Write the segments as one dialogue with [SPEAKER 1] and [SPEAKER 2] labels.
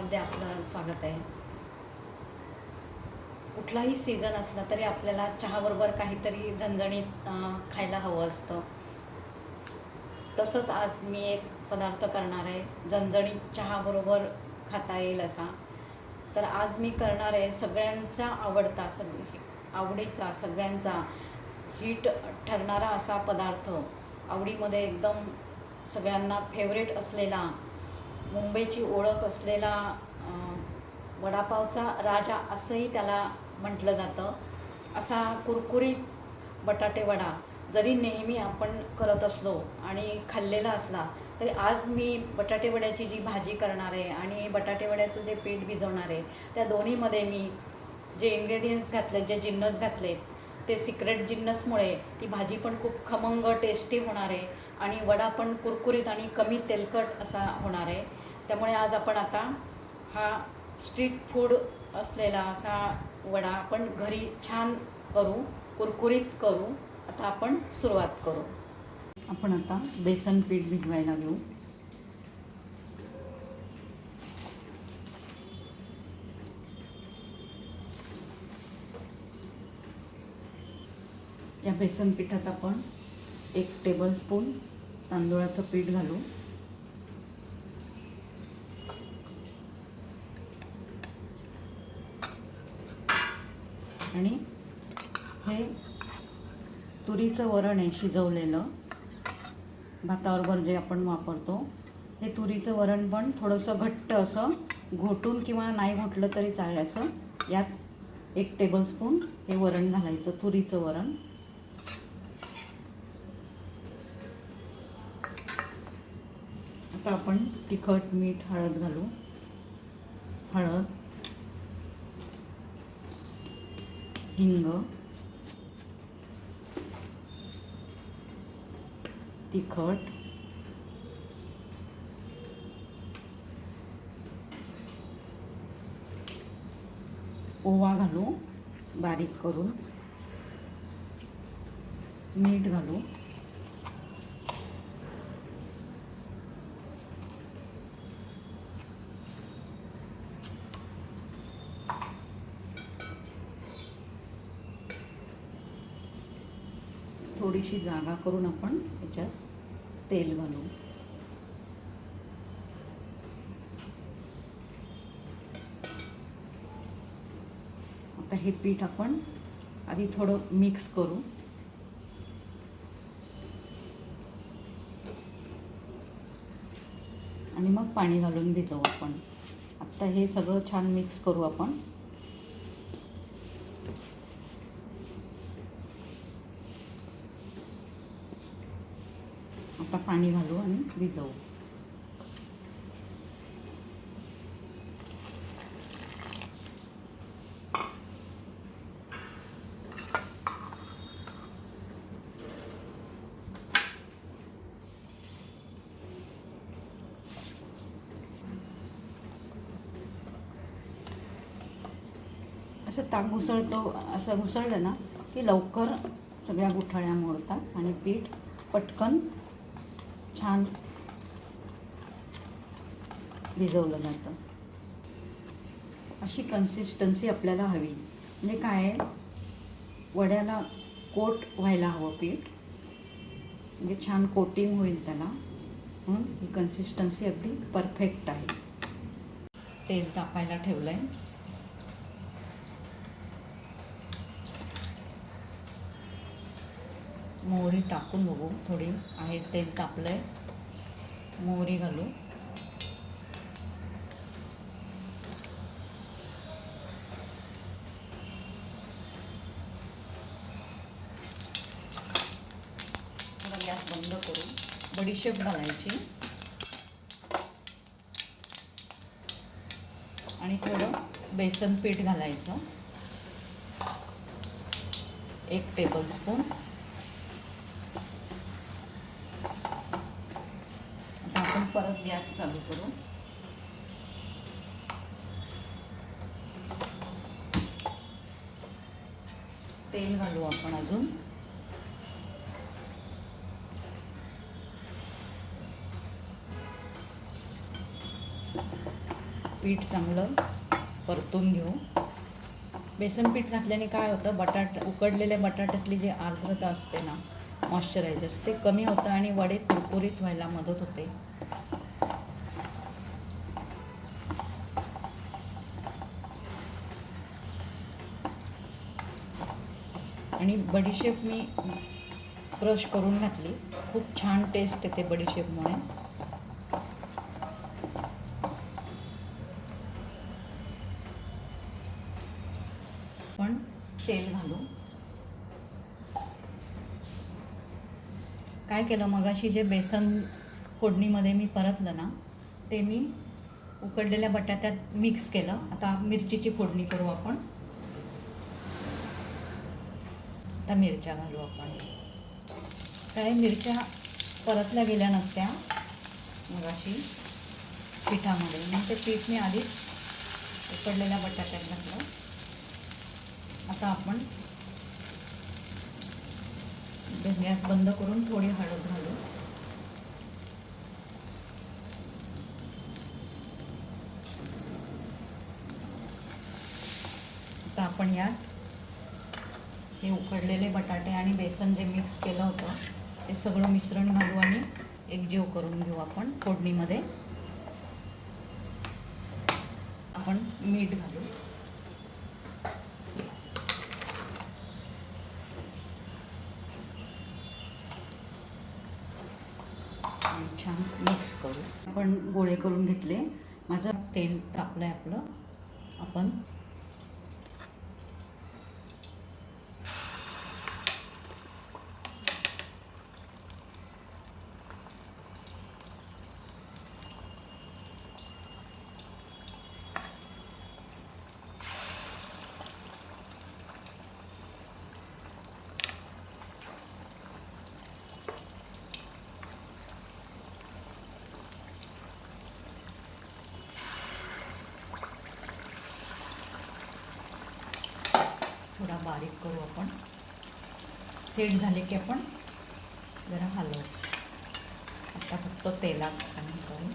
[SPEAKER 1] मध्ये आपलं स्वागत आहे. कुठलाही सीझन असला तरी आपल्याला चहाबरोबर काहीतरी झणझणीत खायला हवं असतं. तसंच आज मी एक पदार्थ करणार आहे. झणझणीत चहाबरोबर खाता येईल असा. तर आज मी करणार आहे सगळ्यांचा आवडता सग आवडीचा सगळ्यांचा हिट ठरणारा असा पदार्थ. आवडीमध्ये एकदम सगळ्यांना फेवरेट असलेला मुंबईची ओळख असलेला वडापावचा राजा असंही त्याला म्हटलं जातं. असा कुरकुरीत बटाटे वडा जरी नेहमी आपण करत असलो आणि खाल्लेला असला तरी आज मी बटाटे वड्याची जी भाजी करणार आहे आणि बटाटे वड्याचं जे पीठ भिजवणार आहे त्या दोन्हीमध्ये मी जे इंग्रेडियंट्स घातले जे जिन्नस घातले ते सिक्रेट जिन्नसमुळे ती भाजी पण खूप खमंग टेस्टी होणार आहे आणि वडा पण कुरकुरीत आणि कमी तेलकट असा होणार आहे. त्यामुळे आज आपण आता हा स्ट्रीट फूड असलेला असा वडा आपण घरी छान करू कुरकुरीत करू. आता आपण सुरुवात करू. आपण आता बेसन पीठ भिजवायला घेऊ. या बेसन पिठात आपण एक टेबलस्पून तांदूळाचं पीठ घालू. आणि हे तुरीचं वरण आहे शिजवलेलं. भाताबरोबर जे आपण वापरतो हे तुरीचं वरण पण थोडंसं घट्ट असं घोटून किंवा नाही घोटलं तरी चालेल असं. यात एक टेबलस्पून हे वरण घालायचं तुरीचं वरण. आता आपण तिखट मीठ हळद घालू. हळद हिंग तिखट ओवा घालू बारीक करून मीठ घालू. थोडीशी जागा करून आपण त्याच्यात तेल घालू. आता हे पीठ आपण आधी थोडं मिक्स करू. आणि मग पाणी घालून भिजवू आपण. आत्ता हे सगळं छान मिक्स करू आपण आता पाणी घालू आणि भिजवू. असं ताक घुसळतो असं घुसळलं ना की लवकर सगळ्या गुठळ्या मोडतात आणि पीठ पटकन छान भिजवलं जातं. अशी कन्सिस्टन्सी आपल्याला हवी. म्हणजे काय आहे? वड्याला कोट व्हायला हवं पीठ. म्हणजे छान कोटिंग होईल त्याला. म्हणून ही कन्सिस्टन्सी अगदी परफेक्ट आहे. तेल तापायला ठेवलं आहे मोहरी टाकून बघू. थोडी आहे तेल तापलं आहे मोहरी घालू. थोडा गॅस बंद करू. बडीशेप घालायची. आणि थोडं बेसन पीठ घालायचं. एक टेबलस्पून आता आपण परत गॅस चालू करू. तेल घालू आपण अजून. पीठ चांगलं परतून घेऊ. बेसन पीठ घातल्याने काय होतं बटाट उकडलेल्या बटाट्यातली जी आर्द्रता असते ना मॉइश्चरायझर्स ते कमी होतं आणि वडे कुरकुरीत व्हायला मदत होते. आणि बडीशेप मी क्रश करून घातली. खूप छान टेस्ट येते बडीशेपमुळे पण तेल घालू काय केलं मगाशी जे बेसन फोडणीमध्ये मी परतलं ना ते मी उकडलेल्या बटाट्यात मिक्स केलं. आता मिरचीची फोडणी करू आपण. आता मिरच्या घालू आपण. काय मिरच्या परतल्या गेल्या नसत्या. मगाशी पिठामध्ये. मग ते पीठ मी आधीच उकडलेल्या बटाट्यात घातलं. आता आपण गॅस बंद करून थोडी हळद घालू. आता आपण यात हे उकडलेले बटाटे आणि बेसन जे मिक्स केलं होतं ते सगळं मिश्रण घालू आणि एकजीव करून घेऊ आपण फोडणीमध्ये. आपण मीठ घालू. आणि छान मिक्स करू. आपण गोळे करून घेतले. माझं तेल तापलं आहे आपलं. आपण थोडा बारीक करू आपण. सेट झाले की आपण जरा हलवू. आता फक्त तेलात कमी करू.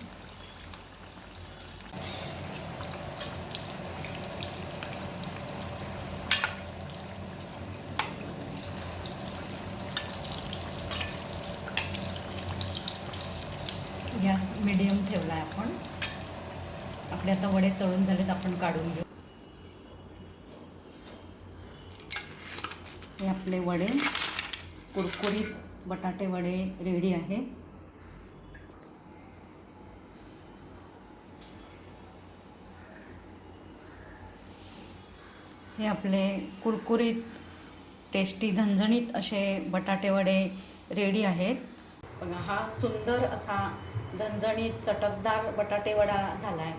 [SPEAKER 1] गॅस मिडियम ठेवला आहे आपण. आपले आता वडे तळून झालेत आपण काढून घेऊ. हे आपले वडे. कुरकुरीत बटाटे वडे रेडी आहेत हे आपले कुरकुरीत टेस्टी झणझणीत असे बटाटे वडे रेडी आहेत. बघा हा सुंदर असा झणझणीत चटकदार बटाटे वडा झाला आहे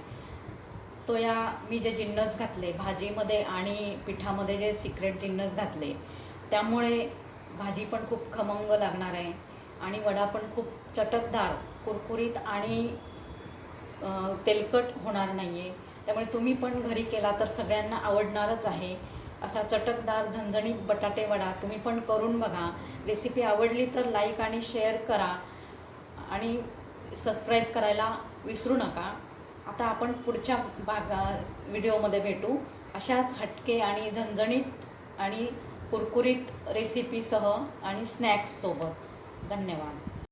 [SPEAKER 1] तो या मी जे जिन्नस घातले भाजीमध्ये आणि पिठामध्ये जे सिक्रेट जिन्नस घातले त्यामुळे भाजी पण खूप खमंग लागणार आहे आणि वडा पण खूप चटकदार कुरकुरीत आणि तेलकट होणार नाही आहे त्यामुळे तुम्ही पण घरी केला तर सगळ्यांना आवडणारच आहे. असा चटकदार झणझणीत बटाटे वडा तुम्ही पण करून बघा. रेसिपी आवडली तर लाईक आणि शेअर करा आणि सबस्क्राईब करायला विसरू नका. आता आपण पुढच्या भागा व्हिडिओमध्ये भेटू. अशाच हटके आणि झणझणीत आणि कुरकुरीत रेसिपीसह आणि स्नॅक्ससोबत धन्यवाद.